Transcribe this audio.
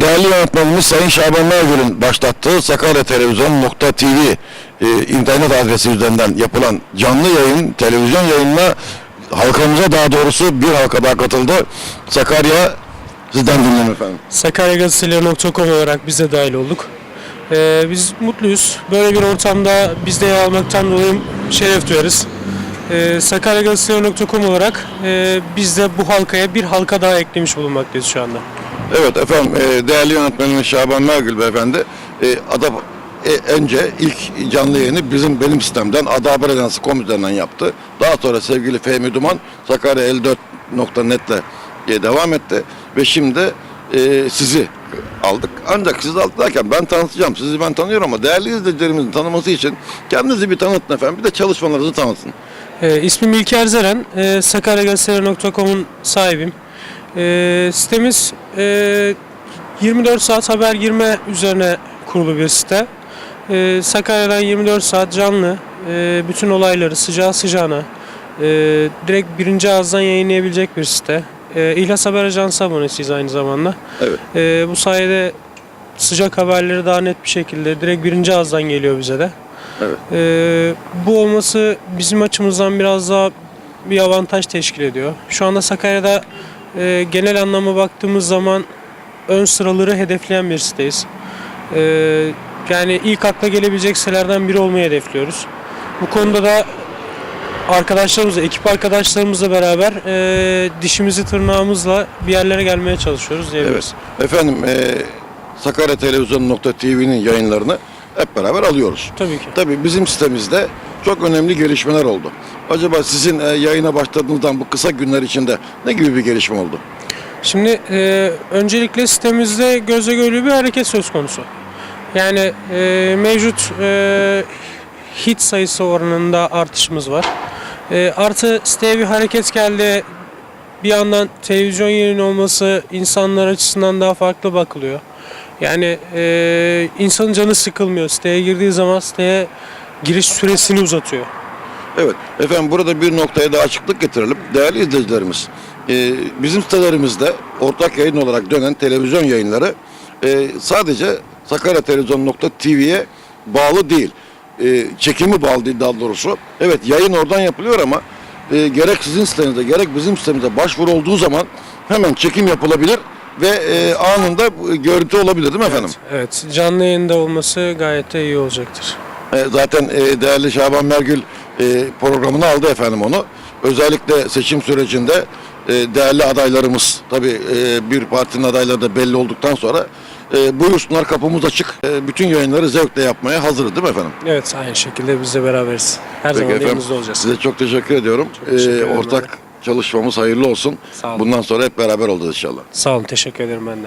Değerli yönetmenimiz Sayın Şaban Mergül'ün başlattığı Sakarya Televizyon.tv e, internet adresi üzerinden yapılan canlı yayın, televizyon yayınına halkımıza daha doğrusu bir halka daha katıldı. Sakarya sizden dinleyelim efendim. Sakaryagazeteleri.com olarak biz de dahil olduk. Ee, biz mutluyuz. Böyle bir ortamda biz de yer almaktan dolayı şeref duyarız. Ee, Sakaryagazeteleri.com olarak e, biz de bu halkaya bir halka daha eklemiş bulunmaktayız şu anda. Evet efendim e, değerli yönetmenimiz Şaban Mergül beyefendi e, Ada e, önce ilk canlı yayını bizim benim sistemden Ada com üzerinden yaptı. Daha sonra sevgili Fehmi Duman Sakarya 54.net'le e, devam etti ve şimdi e, sizi aldık. Ancak sizi aldık derken ben tanıtacağım. Sizi ben tanıyorum ama değerli izleyicilerimizin tanıması için kendinizi bir tanıtın efendim. Bir de çalışmalarınızı tanıtın. Ee, ismim İlker Zeren. Ee, Sakaryagazeteleri.com'un sahibim. Ee, sitemiz e, 24 saat haber girme üzerine kurulu bir site. Ee, Sakarya'dan 24 saat canlı, e, bütün olayları sıcağı sıcağına, e, direkt birinci ağızdan yayınlayabilecek bir site. E, İhlas Haber Ajansı abonesiyiz aynı zamanda. Evet. E, bu sayede sıcak haberleri daha net bir şekilde direkt birinci ağızdan geliyor bize de. Evet. Ee, bu olması bizim açımızdan biraz daha bir avantaj teşkil ediyor. Şu anda Sakarya'da e, genel anlamda baktığımız zaman ön sıraları hedefleyen bir siteyiz. Ee, yani ilk akla gelebilecek sitelerden biri olmayı hedefliyoruz. Bu konuda da arkadaşlarımızla, ekip arkadaşlarımızla beraber e, dişimizi tırnağımızla bir yerlere gelmeye çalışıyoruz diyebiliriz. Evet. Efendim e, Sakarya Televizyon.tv'nin yayınlarını hep beraber alıyoruz. Tabii ki. Tabii bizim sitemizde çok önemli gelişmeler oldu. Acaba sizin e, yayına başladığınızdan bu kısa günler içinde ne gibi bir gelişme oldu? Şimdi e, öncelikle sitemizde göze görülü bir hareket söz konusu. Yani e, mevcut e, hit sayısı oranında artışımız var. E, artı siteye bir hareket geldi. Bir yandan televizyon yayın olması insanlar açısından daha farklı bakılıyor. Yani e, insanın canı sıkılmıyor. Siteye girdiği zaman siteye giriş süresini uzatıyor. Evet efendim burada bir noktaya daha açıklık getirelim. Değerli izleyicilerimiz e, bizim sitelerimizde ortak yayın olarak dönen televizyon yayınları e, sadece Sakarya Televizyon.tv'ye bağlı değil. E, çekimi bağlı değil daha doğrusu. Evet yayın oradan yapılıyor ama e, gerek sizin sitenizde gerek bizim sitemizde başvuru olduğu zaman hemen çekim yapılabilir ve e, anında görüntü olabilir değil mi efendim? Evet, canlı yayında olması gayet de iyi olacaktır. E, Zaten e, değerli Şaban Mergül e, programına aldı efendim onu. Özellikle seçim sürecinde e, değerli adaylarımız tabii e, bir partinin adayları da belli olduktan sonra e, buyursunlar kapımız açık. E, bütün yayınları zevkle yapmaya hazırız değil mi efendim? Evet aynı şekilde biz de beraberiz. Her zaman da efendim. yanınızda olacağız. Size çok teşekkür ediyorum. teşekkür E, ederim ortak çalışmamız hayırlı olsun. Sağ olun. Bundan sonra hep beraber olacağız inşallah. Sağ olun teşekkür ederim ben de.